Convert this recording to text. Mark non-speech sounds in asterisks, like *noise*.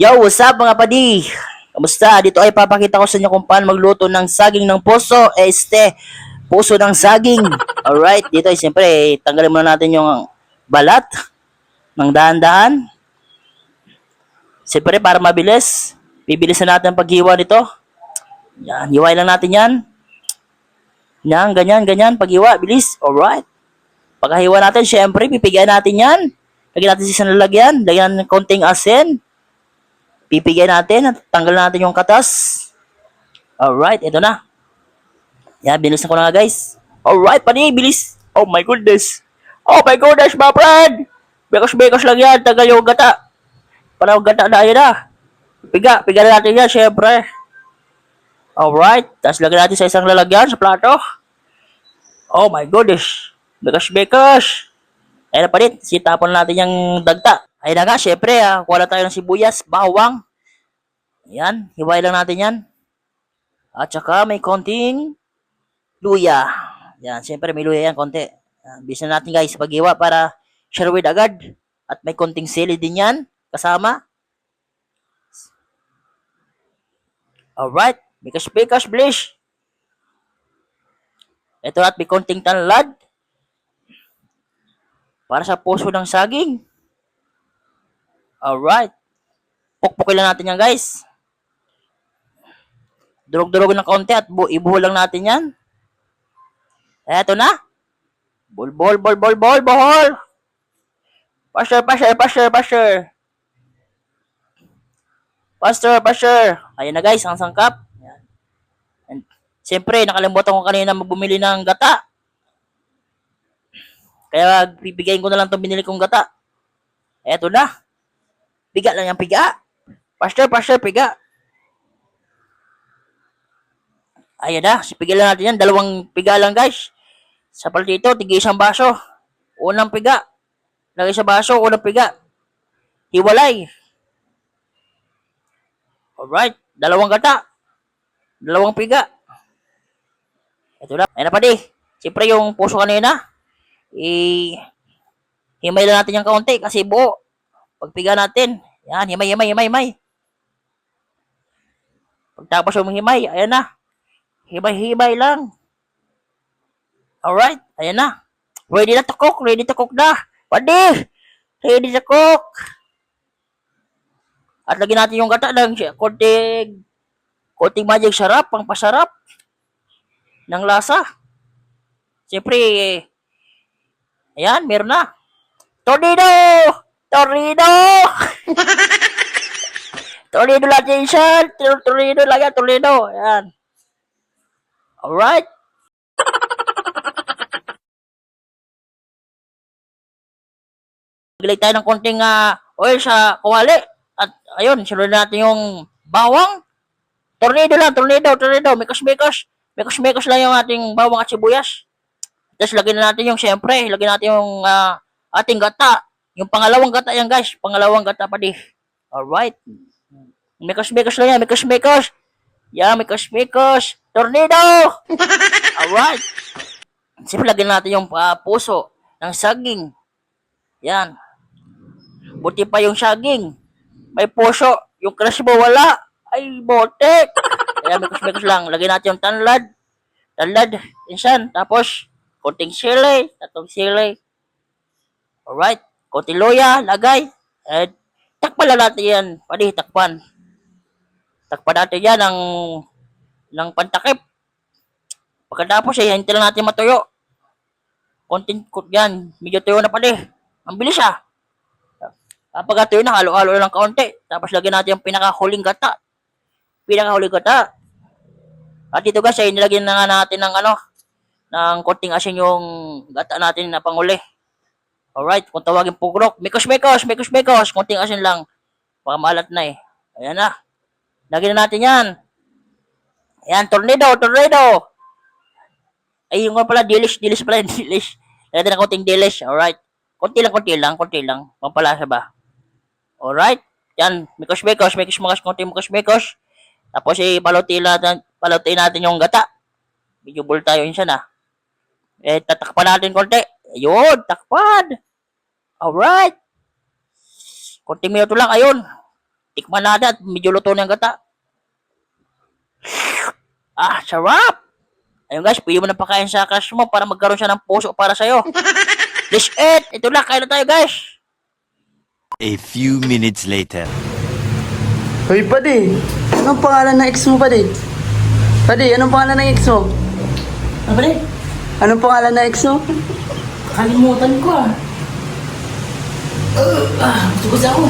Yo, what's up mga padi? Kamusta? Dito ay papakita ko sa inyo kung paano magluto ng saging ng puso. Este, puso ng saging. *laughs* Alright, dito ay siyempre, eh, tanggalin muna natin yung balat ng dahan-dahan. Siyempre, para mabilis, bibilisan natin ang paghiwa nito. Yan, hiwain lang natin yan. Yan, ganyan, ganyan, paghiwa, bilis. Alright. Pagkahiwa natin, syempre, pipigyan natin yan. Lagyan natin sa lalagyan, lagyan ng konting asin. Pipigyan natin at tanggal natin yung katas. Alright, ito na. Yan, bilis na ko na nga guys. Alright, pani, bilis. Oh my goodness. Oh my goodness, my friend. Bekos-bekos lang yan, tagal yung gata. Para yung gata na yun na. Piga, piga na natin yan, syempre. Alright, tapos lagyan natin sa isang lalagyan, sa plato. Oh my goodness. Bekos-bekos. Ayun na pa rin, sitapon natin yung dagta. Ayun na nga, syempre, ah, kuha tayo ng sibuyas, bawang. Yan, hiway lang natin yan. At saka may konting luya. Yan, syempre may luya yan, konti. Yan, bisa natin guys, paghiwa para sharewid agad. At may konting sili din yan, kasama. Alright, bikas-bikas, blish. Ito at may konting tanlad. Para sa puso ng saging. Alright. Pukpukin lang natin yan, guys. Durog-durog ng konti at bu ibuhol lang natin yan. Eto na. Bol, bol, bol, bol, bol, bol. Pasher, pasher, pasher, pasher. Pastor, pastor. Ayan na guys, ang sangkap. Yan. And, Siyempre, nakalimutan ko kanina magbumili ng gata. Kaya bibigayin ko na lang itong binili kong gata. Eto na. Piga lang yung piga. Pastor, pastor, piga. Ayan na, sipiga lang natin yan. Dalawang piga lang guys. Sa dito, tigi isang baso. Unang piga. Lagay sa baso, unang piga. Hiwalay. Alright, dalawang gata. Dalawang piga. Ito na. Ayan na pa di. Siyempre yung puso kanina. I himay lang natin yung kaunti kasi buo. Pagpiga natin. Yan, himay, himay, himay, himay. Pagtapos yung himay, ayan na. Himay, himay lang. Alright, ayan na. Ready na to cook, ready to cook na. Pwede! Ready to cook. At lagyan natin yung gata ng konting konting magic sarap, pang pasarap ng lasa. Siyempre, ayan, meron na. Tornado! Tornado! *laughs* tornado natin siya. Tor- Tornado lang yan, tornado. Ayan. Alright. Maglagay tayo ng konting ah, oil sa kawali. At ayun, sunod natin yung bawang. Tornado lang, tornado, tornado. Mikos-mikos. Mikos-mikos lang yung ating bawang at sibuyas. Tapos lagyan na natin yung, syempre, lagyan natin yung ah, ating gata. Yung pangalawang gata yan, guys. Pangalawang gata pa di. Alright. Mikos-mikos lang yan, mikos-mikos. Yan, mikos-mikos. Tornado! *laughs* Alright. Siyempre, lagyan natin yung ah, puso ng saging. Yan. Buti pa yung saging. May puso. Yung crush mo wala. Ay, botek. *laughs* Kaya mikos-mikos lang. Lagyan natin yung tanlad. Tanlad. Insan. Tapos, konting sili. Tatong sili. Alright. Konting loya. Lagay. At takpan lang natin yan. Pwede, takpan. Takpan natin yan ng, ng pantakip. Pagkatapos, eh, hintayin lang natin matuyo. Konting kut yan. Medyo tuyo na pala Ang bilis ah. Kapag ito yun, halo-halo lang kaunti. Tapos lagyan natin yung pinakahuling gata. Pinakahuling gata. At ito guys, ay nilagyan na nga natin ng ano, ng konting asin yung gata natin na panguli. Alright, kung tawagin pugrok, mikos mikos, mikos mikos, konting asin lang. Baka maalat na eh. Ayan na. Lagyan na natin yan. Ayan, tornado, tornado. Ay, yung nga pala, delish, delish pala, *laughs* delish. Lagyan na konting delish, alright. Konti lang, konti lang, konti lang. Pampalasa ba? Alright. Yan, mikos mikos, mikos mikos, konti mikos mikos. Tapos eh, palutin natin, palutin natin yung gata. Medyo bull tayo yun siya na. Eh, tatakpan natin konti. Ayun, takpan. Alright. Konti minuto lang, ayun. Tikman natin at medyo luto na yung gata. Ah, sarap! Ayun guys, pili mo na pakain sa crush mo para magkaroon siya ng puso para sa'yo. *laughs* Let's eat! Ito na, kain na tayo guys! A few minutes later. Hoy, padi. Anong pangalan ng ex mo, padi? Padi, anong pangalan ng ex mo? Ano rin? Anong pangalan ng ex mo? Kalimutan ko ah. Uh, ah, gusto ko